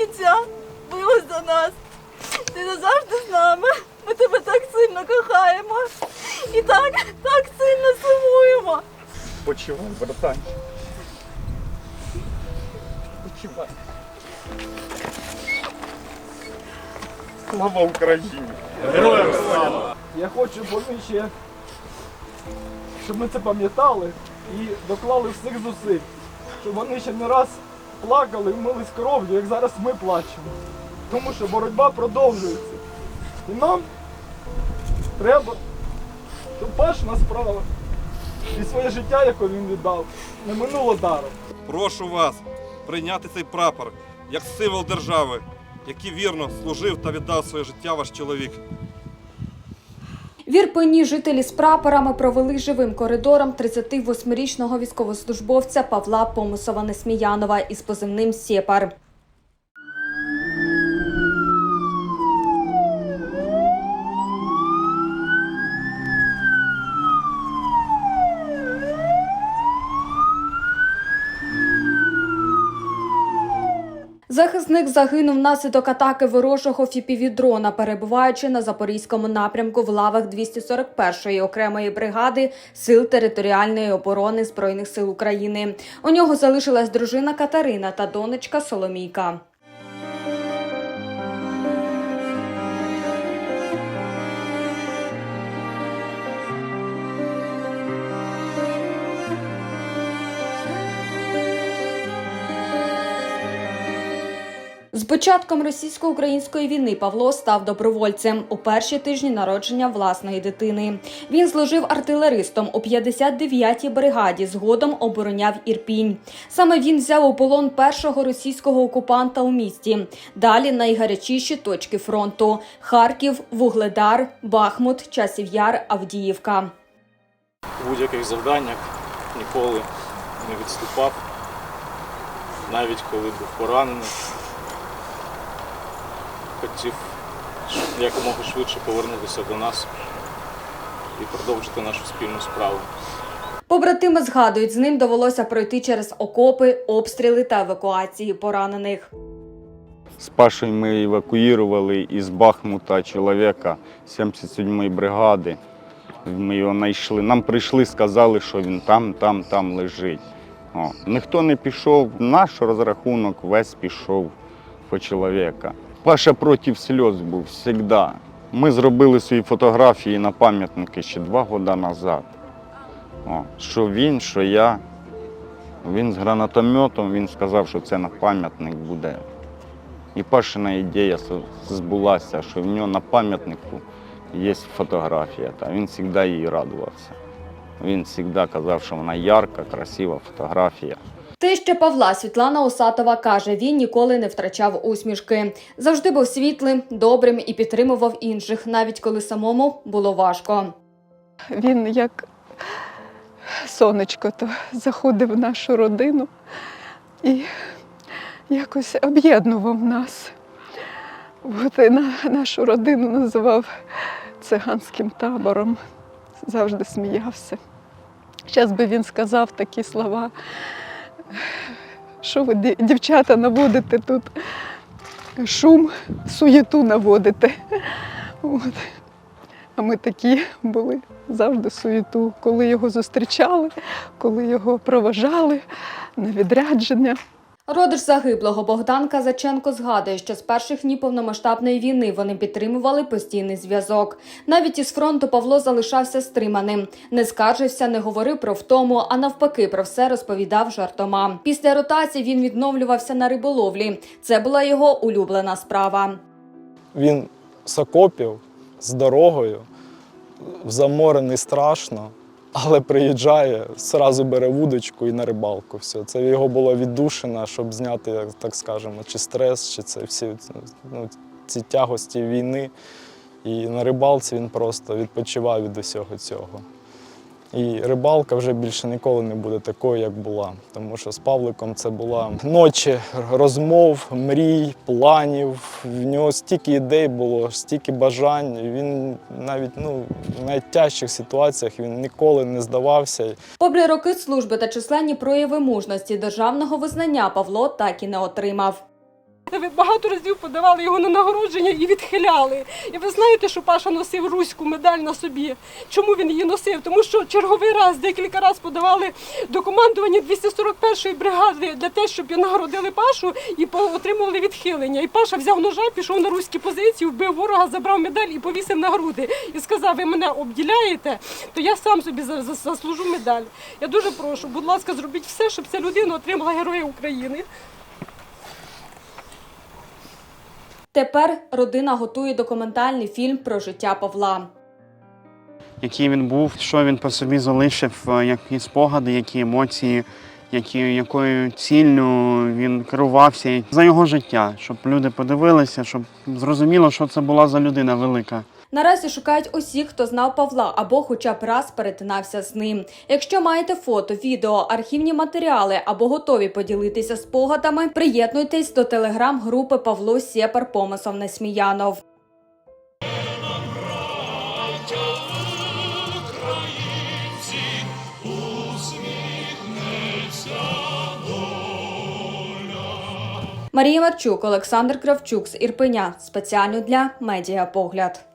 до кінця билась за нас. Ти назавжди з нами. Ми тебе так сильно кохаємо. І так, так сильно сумуємо. Почивай, братан. Почивай. Слава Україні! Героям слава! Я хочу, ще, щоб ми це пам'ятали і доклали всіх зусиль. Щоб вони ще не раз плакали вмились кров'ю, як зараз ми плачемо. Тому що боротьба продовжується. І нам треба, щоб перша справа і своє життя, яке він віддав, не минуло даром. Прошу вас прийняти цей прапор як символ держави, який вірно служив та віддав своє життя ваш чоловік. В Ірпені жителі з прапорами провели живим коридором 38-річного військовослужбовця Павла Помусова Несміянова із позивним Сєпар. Захисник загинув внаслідок атаки ворожого фіпіві-дрона, перебуваючи на запорізькому напрямку в лавах 241-ї окремої бригади Сил територіальної оборони Збройних сил України. У нього залишилась дружина Катерина та донечка Соломійка. З початком російсько-української війни Павло став добровольцем у перші тижні народження власної дитини. Він служив артилеристом у 59-й бригаді, згодом обороняв Ірпінь. Саме він взяв у полон першого російського окупанта у місті. Далі найгарячіші точки фронту: Харків, Вугледар, Бахмут, Часів Яр, Авдіївка. У будь-яких завданнях ніколи не відступав, навіть коли був поранений. Хотів якомога швидше повернутися до нас і продовжити нашу спільну справу. Побратими згадують, з ним довелося пройти через окопи, обстріли та евакуації поранених. З Пашою ми евакуювали із Бахмута чоловіка 77-ї бригади. Ми його знайшли. Нам прийшли, сказали, що він там, там, там лежить. О. Ніхто не пішов, наш розрахунок весь пішов по чоловіка. Паша проти сльоз був завжди. Ми зробили свої фотографії на пам'ятники ще два роки назад. О. Що він, що я. Він з гранатометом, він сказав, що це на пам'ятник буде. І Пашина ідея збулася, що в нього на пам'ятнику є фотографія. Та він завжди їй радувався. Він завжди казав, що вона ярка, красива фотографія. Теща Павла Світлана Осатова каже, він ніколи не втрачав усмішки. Завжди був світлим, добрим і підтримував інших, навіть коли самому було важко. Він як сонечко то заходив в нашу родину і якось об'єднував нас. От і на нашу родину називав циганським табором, завжди сміявся. Зараз би він сказав такі слова, що ви, дівчата, наводите тут шум, суєту наводите. От. А ми такі були завжди суєту, коли його зустрічали, коли його проважали на відрядження. Родич загиблого Богдан Казаченко згадує, що з перших днів повномасштабної війни вони підтримували постійний зв'язок. Навіть із фронту Павло залишався стриманим, не скаржився, не говорив про втому, а навпаки, про все розповідав жартома. Після ротації він відновлювався на риболовлі. Це була його улюблена справа. Він з окопів, з дорогою, заморений страшно, але приїжджає, зразу бере вудочку і на рибалку. Все. Це його була віддушина, щоб зняти, так скажемо, чи стрес, чи це всі ну, ці тягості війни. І на рибалці він просто відпочивав від усього цього. І рибалка вже більше ніколи не буде такою, як була. Тому що з Павликом це була ночі розмов, мрій, планів. В нього стільки ідей було, стільки бажань. Він навіть ну, в найтяжчих ситуаціях він ніколи не здавався. Попри роки служби та численні прояви мужності державного визнання Павло так і не отримав. Ви багато разів подавали його на нагородження і відхиляли. І ви знаєте, що Паша носив руську медаль на собі. Чому він її носив? Тому що черговий раз, декілька разів подавали до командування 241-ї бригади для те, щоб нагородили Пашу і отримували відхилення. І Паша взяв ножа, пішов на руські позиції, вбив ворога, забрав медаль і повісив на груди. І сказав: ви мене обділяєте, то я сам собі за- за- заслужу медаль. Я дуже прошу, будь ласка, зробіть все, щоб ця людина отримала Героя України. Тепер родина готує документальний фільм про життя Павла. який він був, що він по собі залишив, е, які спогади, які емоції, які, якою ціллю він керувався за його життя, щоб люди подивилися, щоб зрозуміло, що це була за людина велика. Наразі шукають усіх, хто знав Павла або хоча б раз перетинався з ним. Якщо маєте фото, відео, архівні матеріали або готові поділитися спогадами, приєднуйтесь до телеграм-групи Павло Сєпар Помисов Несміянов. Марія Марчук, Олександр Кравчук з Ірпеня. Спеціально для Медіапогляд.